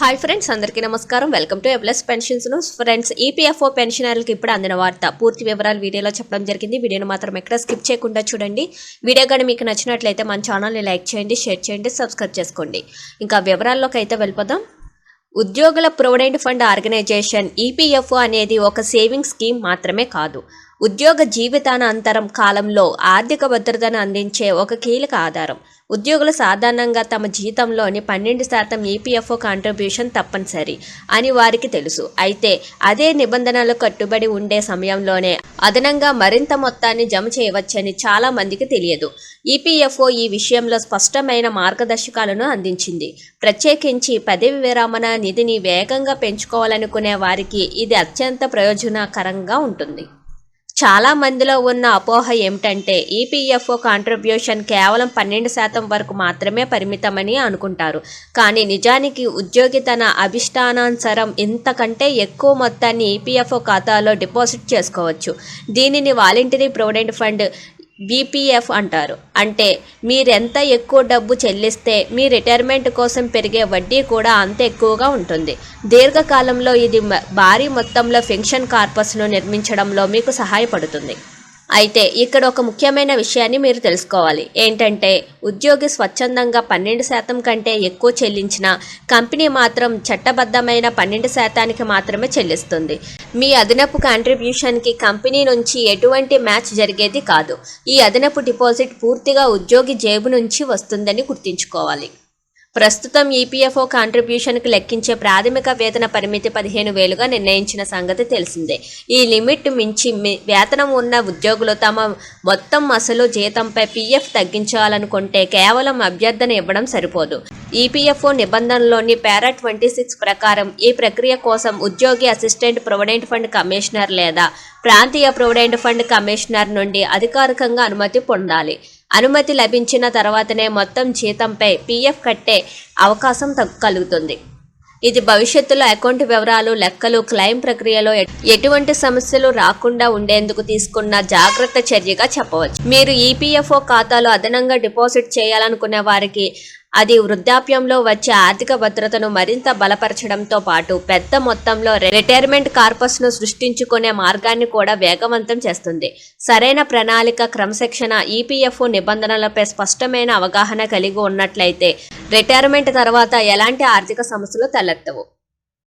Hi friends అందరికీ నమస్కారం. Welcome to ఎబ్లెస్ పెన్షన్స్ న్యూస్ ఫ్రెండ్స్ ఈపీఎఫ్ఓ పెన్షనర్లకు ఇప్పుడు అందిన వార్త. పూర్తి వివరాలు వీడియోలో చెప్పడం జరిగింది. వీడియోను మాత్రం ఎక్కడ స్కిప్ చేయకుండా చూడండి. వీడియో కానీ మీకు నచ్చినట్లయితే మన ఛానల్ని లైక్ చేయండి షేర్ చేయండి సబ్స్క్రైబ్ చేసుకోండి. ఇంకా వివరాల్లోకి అయితే వెళ్ళిపోదాం. ఉద్యోగుల ప్రొవిడెంట్ ఫండ్ ఆర్గనైజేషన్ ఈపీఎఫ్ఓ అనేది ఒక సేవింగ్ స్కీమ్ మాత్రమే కాదు. ఉద్యోగ జీవితానంతరం కాలంలో ఆర్థిక భద్రతను అందించే ఒక కీలక ఆధారం. ఉద్యోగులు సాధారణంగా తమ జీతంలోని పన్నెండు శాతం ఈపీఎఫ్ఓ కాంట్రిబ్యూషన్ తప్పనిసరి అని వారికి తెలుసు. అయితే అదే నిబంధనలు కట్టుబడి ఉండే సమయంలోనే అదనంగా మరింత మొత్తాన్ని జమ చేయవచ్చని చాలా మందికి తెలియదు. ఈపీఎఫ్ఓ ఈ విషయంలో స్పష్టమైన మార్గదర్శకాలను అందించింది. ప్రత్యేకించి పదవి విరమణ నిధిని వేగంగా పెంచుకోవాలనుకునే వారికి ఇది అత్యంత ప్రయోజనకరంగా ఉంటుంది. చాలా మందిలో ఉన్న అపోహ ఏమిటంటే ఈపీఎఫ్ఓ కాంట్రిబ్యూషన్ కేవలం పన్నెండు శాతం వరకు మాత్రమే పరిమితమని అనుకుంటారు. కానీ నిజానికి ఉద్యోగి తన అభిష్టానానుసరం ఇంతకంటే ఎక్కువ మొత్తాన్ని ఈపీఎఫ్ఓ ఖాతాలో డిపాజిట్ చేసుకోవచ్చు. దీనిని వాలంటరీ ప్రొవిడెంట్ ఫండ్ బీపీఎఫ్ అంటారు. అంటే మీరెంత ఎక్కువ డబ్బు చెల్లిస్తే మీ రిటైర్మెంట్ కోసం పెరిగే వడ్డీ కూడా అంత ఎక్కువగా ఉంటుంది. దీర్ఘకాలంలో ఇది భారీ మొత్తంలో పెన్షన్ కార్పస్ను నిర్మించడంలో మీకు సహాయపడుతుంది. అయితే ఇక్కడ ఒక ముఖ్యమైన విషయాన్ని మీరు తెలుసుకోవాలి. ఏంటంటే ఉద్యోగి స్వచ్ఛందంగా పన్నెండు శాతం కంటే ఎక్కువ చెల్లించిన కంపెనీ మాత్రం చట్టబద్ధమైన పన్నెండు శాతానికి మాత్రమే చెల్లిస్తుంది. మీ అదనపు కాంట్రిబ్యూషన్కి కంపెనీ నుంచి ఎటువంటి మ్యాచ్ జరిగేది కాదు. ఈ అదనపు డిపాజిట్ పూర్తిగా ఉద్యోగి జేబు నుంచి వస్తుందని గుర్తుంచుకోవాలి. ప్రస్తుతం ఈపీఎఫ్ఓ కాంట్రిబ్యూషన్కి లెక్కించే ప్రాథమిక వేతన పరిమితి పదిహేను వేలుగా నిర్ణయించిన సంగతి తెలిసిందే. ఈ లిమిట్ మించి మి- వేతనం ఉన్న ఉద్యోగులు తమ మొత్తం అసలు జీతంపై పీఎఫ్ తగ్గించాలనుకుంటే కేవలం అభ్యర్థన ఇవ్వడం సరిపోదు. ఈపీఎఫ్ఓ నిబంధనలోని పారా ట్వంటీ సిక్స్ ప్రకారం ఈ ప్రక్రియ కోసం ఉద్యోగి అసిస్టెంట్ ప్రొవిడెంట్ ఫండ్ కమిషనర్ లేదా ప్రాంతీయ ప్రొవిడెంట్ ఫండ్ కమిషనర్ నుండి అధికారికంగా అనుమతి పొందాలి. అనుమతి లభించిన తర్వాతనే మొత్తం జీతంపై పీఎఫ్ కట్టే అవకాశం కలుగుతుంది. ఇది భవిష్యత్తులో అకౌంట్ వివరాలు లెక్కలు క్లెయిమ్ ప్రక్రియలో ఎటువంటి సమస్యలు రాకుండా ఉండేందుకు తీసుకున్న జాగ్రత్త చర్యగా చెప్పవచ్చు. మీరు ఈపీఎఫ్ఓ ఖాతాలో అదనంగా డిపాజిట్ చేయాలనుకునే వారికి అది వృద్ధాప్యంలో వచ్చే ఆర్థిక భద్రతను మరింత బలపరచడంతో పాటు పెద్ద మొత్తంలో రిటైర్మెంట్ కార్పస్ను సృష్టించుకునే మార్గాన్ని కూడా వేగవంతం చేస్తుంది. సరైన ప్రణాళిక క్రమశిక్షణ ఈపీఎఫ్ఓ నిబంధనలపై స్పష్టమైన అవగాహన కలిగి ఉన్నట్లయితే రిటైర్మెంట్ తర్వాత ఎలాంటి ఆర్థిక సమస్యలు తలెత్తవు.